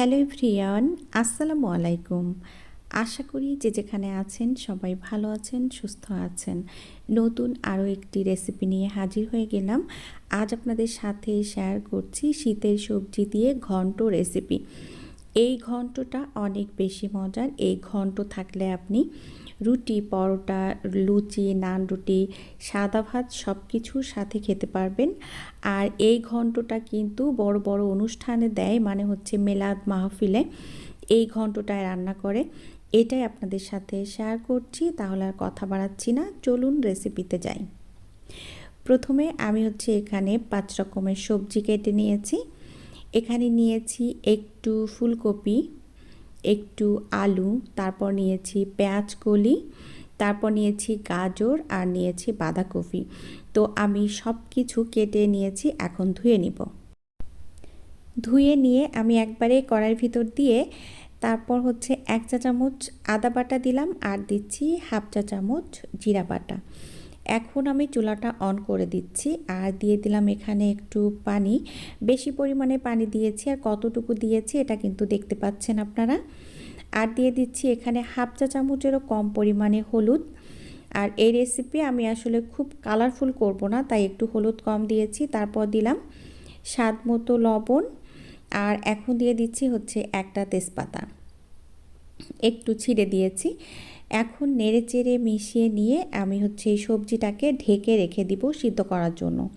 Hello ফ্রিয়ান আসসালামু আলাইকুম। আশা করি যে যেখানে আছেন সবাই ভালো আছেন, সুস্থ আছেন। নতুন আরও একটি রেসিপি নিয়ে হাজির হয়ে গেলাম। আজ আপনাদের সাথে শেয়ার করছি শীতের সবজি দিয়ে ঘন্ট রেসিপি। এই ঘন্টটা অনেক বেশি মজার। এই ঘন্ট থাকলে আপনি রুটি, পরোটা, লুচি, নান রুটি, সাদা ভাত সব কিছুর সাথে খেতে পারবেন। আর এই ঘন্টটা কিন্তু বড় বড় অনুষ্ঠানে দেয় মানে হচ্ছে মেলাদ মাহফিলে। এই ঘন্টটায় রান্না করে। এটাই আপনাদের সাথে শেয়ার করছি, তাহলে আর কথা বাড়াচ্ছি না। চলুন রেসিপিতে যাই। প্রথমে আমি হচ্ছে এখানে পাঁচ রকমের সবজি কেটে নিয়েছি। এখানে নিয়েছি একটু ফুলকপি একটু আলু, তারপর নিয়েছি পেঁয়াজ কলি, তারপর নিয়েছি গাজর আর নিয়েছি বাঁধাকপি। তো আমি সব কিছু কেটে নিয়েছি, এখন ধুয়ে নিব। ধুয়ে নিয়ে আমি একবারে কড়াইয়ের ভিতর দিয়ে তারপর হচ্ছে এক চা চামচ আদা বাটা দিলাম আর দিচ্ছি হাফ চা চামচ জিরা বাটা। এখন আমি চুলাটা অন করে দিচ্ছি আর দিয়ে দিলাম এখানে একটু পানি। বেশি পরিমাণে পানি দিয়েছি আর কতটুকু দিয়েছি এটা কিন্তু দেখতে পাচ্ছেন আপনারা। আর দিয়ে দিচ্ছি এখানে হাফ চা চামচেরও কম পরিমাণে হলুদ। আর এই রেসিপি আমি আসলে খুব কালারফুল করব না, তাই একটু হলুদ কম দিয়েছি। তারপর দিলাম স্বাদ মতো লবণ আর এখন দিয়ে দিচ্ছি হচ্ছে একটা তেজপাতা। একটু ছিঁড়ে দিয়েছি। এখন নেড়ে চেড়ে মিশিয়ে নিয়ে আমি হচ্ছে এই সবজিটাকে ঢেকে রেখে দিব সিদ্ধ করার জন্য।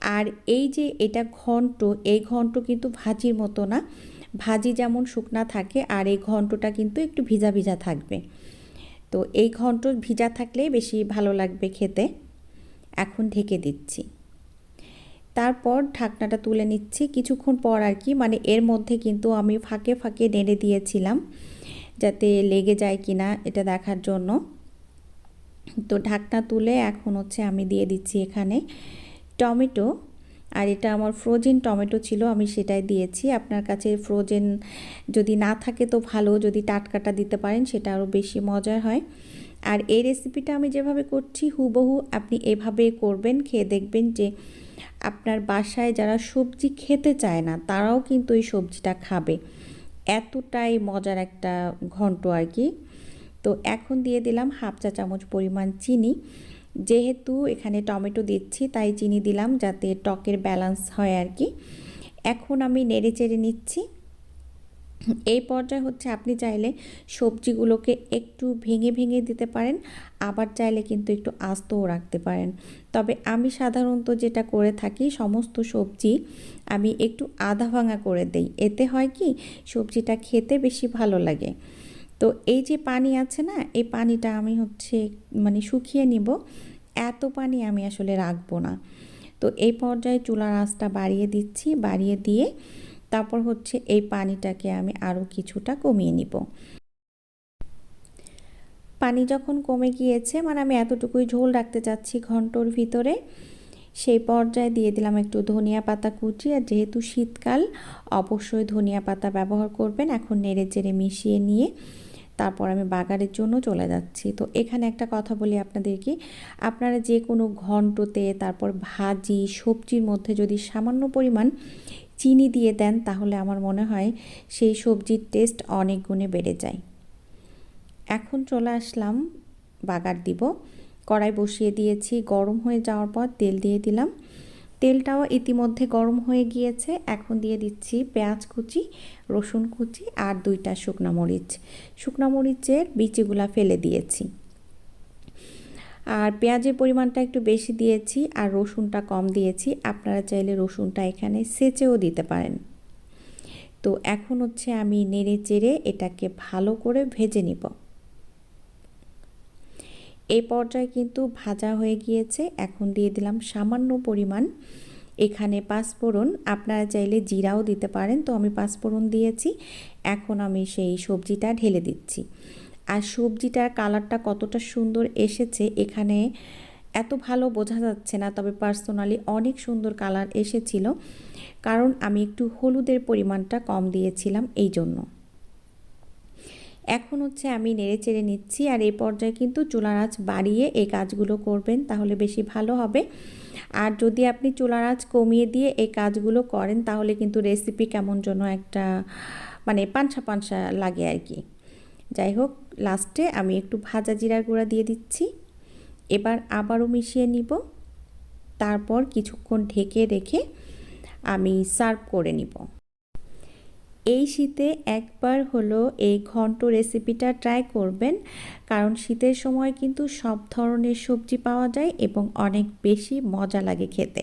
আর এই যে এটা ঘন্ট, এই ঘন্ট কিন্তু ভাজির মতো না। ভাজি যেমন শুকনা থাকে আর এই ঘন্টটা কিন্তু একটু ভিজা ভিজা থাকবে। তো এই ঘন্ট ভিজা থাকলে বেশি ভালো লাগবে খেতে। এখন ঢেকে দিচ্ছি। তারপর ঢাকনাটা তুলে নিচ্ছি। কিছুক্ষণ পর আর কি মানে এর মধ্যে কিন্তু আমি ফাঁকে ফাঁকে নেড়ে দিয়েছিলাম। যাতে লেগে যায় কি না এটা দেখার জন্য। তো ঢাকনা তুলে এখন হচ্ছে আমি দিয়ে দিচ্ছি এখানে টমেটো। আর এটা আমার ফ্রোজেন টমেটো ছিল, আমি সেটাই দিয়েছি। আপনার কাছে ফ্রোজেন যদি না থাকে তো ভালো, যদি টাটকাটা দিতে পারেন সেটা আরও বেশি মজার হয়। আর এই রেসিপিটা আমি যেভাবে করছি, হুবহু আপনি এভাবে করবেন, খেয়ে দেখবেন যে আপনার বাসায় যারা সবজি খেতে চায় না, তারাও কিন্তু এই সবজিটা খাবে। এতটাই মজার একটা ঘন্ট আর কি। তো এখন দিয়ে দিলাম হাফ চা চামচ পরিমাণ চিনি। যেহেতু এখানে টমেটো দিচ্ছি, তাই চিনি দিলাম যাতে টকের ব্যালেন্স হয় আর কি। এখন আমি নেড়ে চেড়ে নিচ্ছি। এই পর্যায়ে হচ্ছে আপনি চাইলে সবজিগুলোকে একটু ভেঙে ভেঙে দিতে পারেন, আবার চাইলে কিন্তু একটু আস্তও রাখতে পারেন। তবে আমি সাধারণত যেটা করে থাকি, সমস্ত সবজি আমি একটু আধা ভাঙা করে দেই। এতে হয় কি, সবজিটা খেতে বেশি ভালো লাগে। তো এই যে পানি আছে না, এই পানিটা আমি হচ্ছে মানে শুকিয়ে নিব। এত পানি আমি আসলে রাখব না। তো এই পর্যায়ে চুলার আঁচটা বাড়িয়ে দিচ্ছি। বাড়িয়ে দিয়ে তারপর হচ্ছে এই পানিটাকে আমি আরও কিছুটা কমিয়ে নিব। পানি যখন কমে গিয়েছে মানে আমি এতটুকুই ঝোল রাখতে চাচ্ছি ঘন্টর ভিতরে, সেই পর্যায়ে দিয়ে দিলাম একটু ধনিয়া পাতা কুচি। আর যেহেতু শীতকাল, অবশ্যই ধনিয়া পাতা ব্যবহার করবেন। এখন নেড়ে চেড়ে মিশিয়ে নিয়ে তারপর আমি বাগারের জন্য চলে যাচ্ছি। তো এখানে একটা কথা বলি আপনাদেরকে, আপনারা যে কোনো ঘন্টতে, তারপর ভাজি, সবজির মধ্যে যদি সামান্য পরিমাণ চিনি দিয়ে দেন, তাহলে আমার মনে হয় সেই সবজির টেস্ট অনেক গুণে বেড়ে যায়। এখন চলে আসলাম, বাগার দিব। কড়াই বসিয়ে দিয়েছি, গরম হয়ে যাওয়ার পর তেল দিয়ে দিলাম। তেলটাও ইতিমধ্যে গরম হয়ে গিয়েছে। এখন দিয়ে দিচ্ছি পেঁয়াজ কুচি, রসুন কুচি আর দুইটা শুকনো মরিচ। শুকনো মরিচের বিচিগুলা ফেলে দিয়েছি। আর পেঁয়াজের পরিমাণটা একটু বেশি দিয়েছি আর রসুনটা কম দিয়েছি। আপনারা চাইলে রসুনটা এখানে সেচেও দিতে পারেন। তো এখন হচ্ছে আমি নেড়ে চেড়ে এটাকে ভালো করে ভেজে নিব। এই পর্যায়ে কিন্তু ভাজা হয়ে গিয়েছে। এখন দিয়ে দিলাম সামান্য পরিমাণ। এখানে পাঁচফোড়ন, আপনারা চাইলে জিরাও দিতে পারেন। তো আমি পাঁচফোড়ন দিয়েছি। এখন আমি সেই সবজিটা ঢেলে দিচ্ছি। আর সবজিটার কালারটা কতটা সুন্দর এসেছে এখানে এত ভালো বোঝা যাচ্ছে না, তবে পার্সোনালি অনেক সুন্দর কালার এসেছিল। কারণ আমি একটু হলুদের পরিমাণটা কম দিয়েছিলাম এই জন্য। এখন হচ্ছে আমি নেড়ে চেড়ে নিচ্ছি আর এই পর্যায়ে কিন্তু চুলার আঁচ বাড়িয়ে এই কাজগুলো করবেন, তাহলে বেশি ভালো হবে। আর যদি আপনি চুলার আঁচ কমিয়ে দিয়ে এই কাজগুলো করেন, তাহলে কিন্তু রেসিপি কেমন যেন একটা মানে পাঞ্ছা পাঞ্ছা লাগে আর কি। যাই হোক লাস্টে আমি একটু ভাজা জিরার গুঁড়া দিয়ে দিচ্ছি। এবার আবারও মিশিয়ে নিব। তারপর কিছুক্ষণ ঢেকে রেখে আমি সার্ভ করে নিব। এই শীতে একবার হলো এই ঘন্ট রেসিপিটা ট্রাই করবেন, কারণ শীতের সময় কিন্তু সব ধরনের সবজি পাওয়া যায় এবং অনেক বেশি মজা লাগে খেতে।